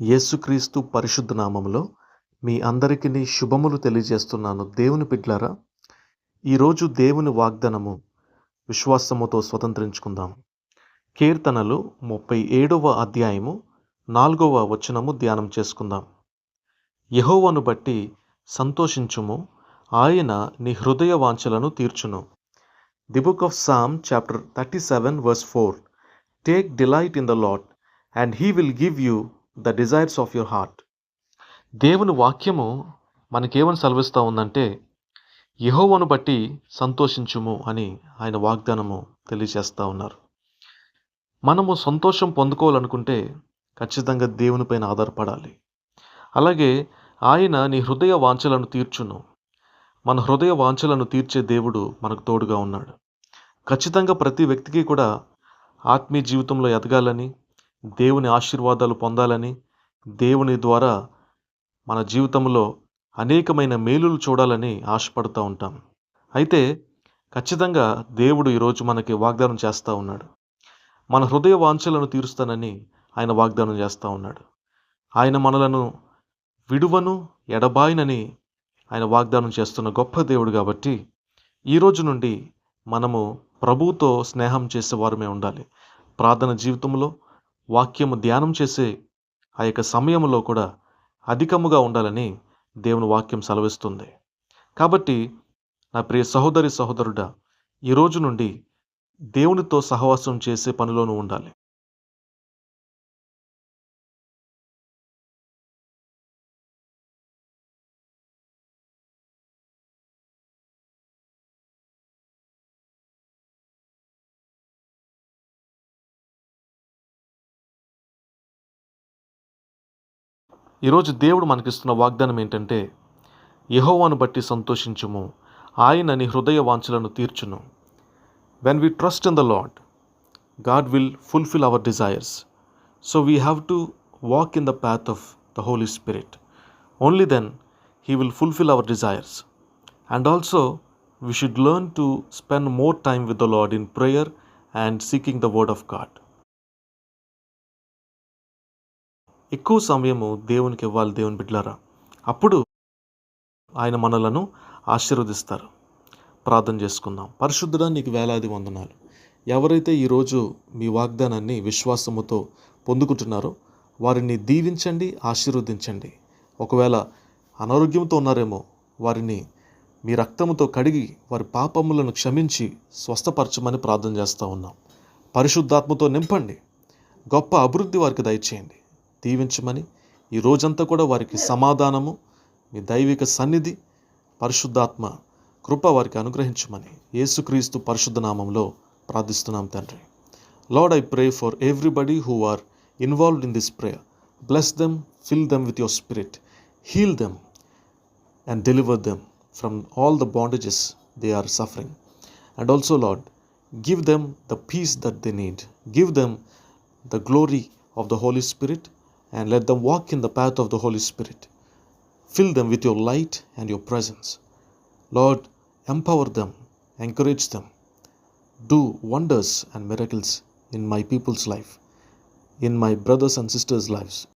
యేసుక్రీస్తు పరిశుద్ధ నామంలో మీ అందరికీ శుభములు తెలియజేస్తున్నాను. దేవుని బిడ్లారా ఈరోజు దేవుని వాగ్దానము విశ్వాసముతో స్వతంత్రించుకుందాం. కీర్తనలు ముప్పై ఏడవ అధ్యాయము నాలుగవ వచనము ధ్యానం చేసుకుందాం. యహోవను బట్టి సంతోషించుము ఆయన నీ హృదయ వాంఛలను తీర్చును. The book of Psalm chapter thirty seven verse four take delight in the Lord and he will give you the desires of your heart. దేవుని వాక్యము మనకేమని సెలవిస్తూ ఉందంటే యహోవను బట్టి సంతోషించుము అని ఆయన వాగ్దానము తెలియజేస్తూ ఉన్నారు. మనము సంతోషం పొందుకోవాలనుకుంటే ఖచ్చితంగా దేవునిపైన ఆధారపడాలి. అలాగే ఆయన నీ హృదయ వాంఛలను తీర్చును. మన హృదయ వాంఛలను తీర్చే దేవుడు మనకు తోడుగా ఉన్నాడు. ఖచ్చితంగా ప్రతి వ్యక్తికి కూడా ఆత్మీయ జీవితంలో ఎదగాలని దేవుని ఆశీర్వాదాలు పొందాలని దేవుని ద్వారా మన జీవితంలో అనేకమైన మేలులు చూడాలని ఆశపడుతూ ఉంటాం. అయితే ఖచ్చితంగా దేవుడు ఈరోజు మనకి వాగ్దానం చేస్తూ ఉన్నాడు. మన హృదయ వాంఛలను తీరుస్తానని ఆయన వాగ్దానం చేస్తూ ఉన్నాడు. ఆయన మనలను విడువను ఎడబాయినని ఆయన వాగ్దానం చేస్తున్న గొప్ప దేవుడు కాబట్టి ఈ రోజు నుండి మనము ప్రభువుతో స్నేహం చేసే వారమే ఉండాలి. ప్రార్థన జీవితంలో వాక్యము ధ్యానం చేసే ఆ యొక్క సమయంలో కూడా అధికముగా ఉండాలని దేవుని వాక్యం సెలవిస్తుంది. కాబట్టి నా ప్రియ సహోదరి సహోదరుడా ఈ రోజు నుండి దేవునితో సహవాసం చేసే పనిలోనూ ఉండాలి. ఈరోజు దేవుడు మనకిస్తున్న వాగ్దానం ఏంటంటే యహోవాను బట్టి సంతోషించుము ఆయన నీ హృదయ వాంఛలను తీర్చును. When we trust in the Lord God will fulfil our desires so we have to walk in the path of the Holy Spirit only then he will fulfil our desires and also we should learn to spend more time with the Lord in prayer and seeking the word of God ఎక్కువ సమయము దేవునికి ఇవ్వాలి దేవుని బిడ్డలారా? అప్పుడు ఆయన మనలను ఆశీర్వదిస్తారు. ప్రార్థన చేసుకుందాం. పరిశుద్ధుడా నీకు వేలాది వందనాలు. ఎవరైతే ఈరోజు మీ వాగ్దానాన్ని విశ్వాసముతో పొందుకుంటున్నారో వారిని దీవించండి ఆశీర్వదించండి. ఒకవేళ అనారోగ్యంతో ఉన్నారేమో వారిని మీ రక్తముతో కడిగి వారి పాపములను క్షమించి స్వస్థపరచమని ప్రార్థన చేస్తూ ఉన్నాం. పరిశుద్ధాత్మతో నింపండి. గొప్ప అభివృద్ధి వారికి దయచేయండి. దీవించమని ఈ రోజంతా కూడా వారికి సమాధానము మీ దైవిక సన్నిధి పరిశుద్ధాత్మ కృప వారికి అనుగ్రహించమని యేసుక్రీస్తు పరిశుద్ధ నామంలో ప్రార్థిస్తున్నాం తండ్రి. Lord I pray for everybody who are involved in this prayer bless them fill them with your spirit heal them and deliver them from all the bondages they are suffering and also Lord give them the peace that they need. Give them the glory of the Holy Spirit. And let them walk in the path of the Holy Spirit. Fill them with your light and your presence. Lord, empower them, encourage them, do wonders and miracles in my people's life, in my brothers and sisters' lives.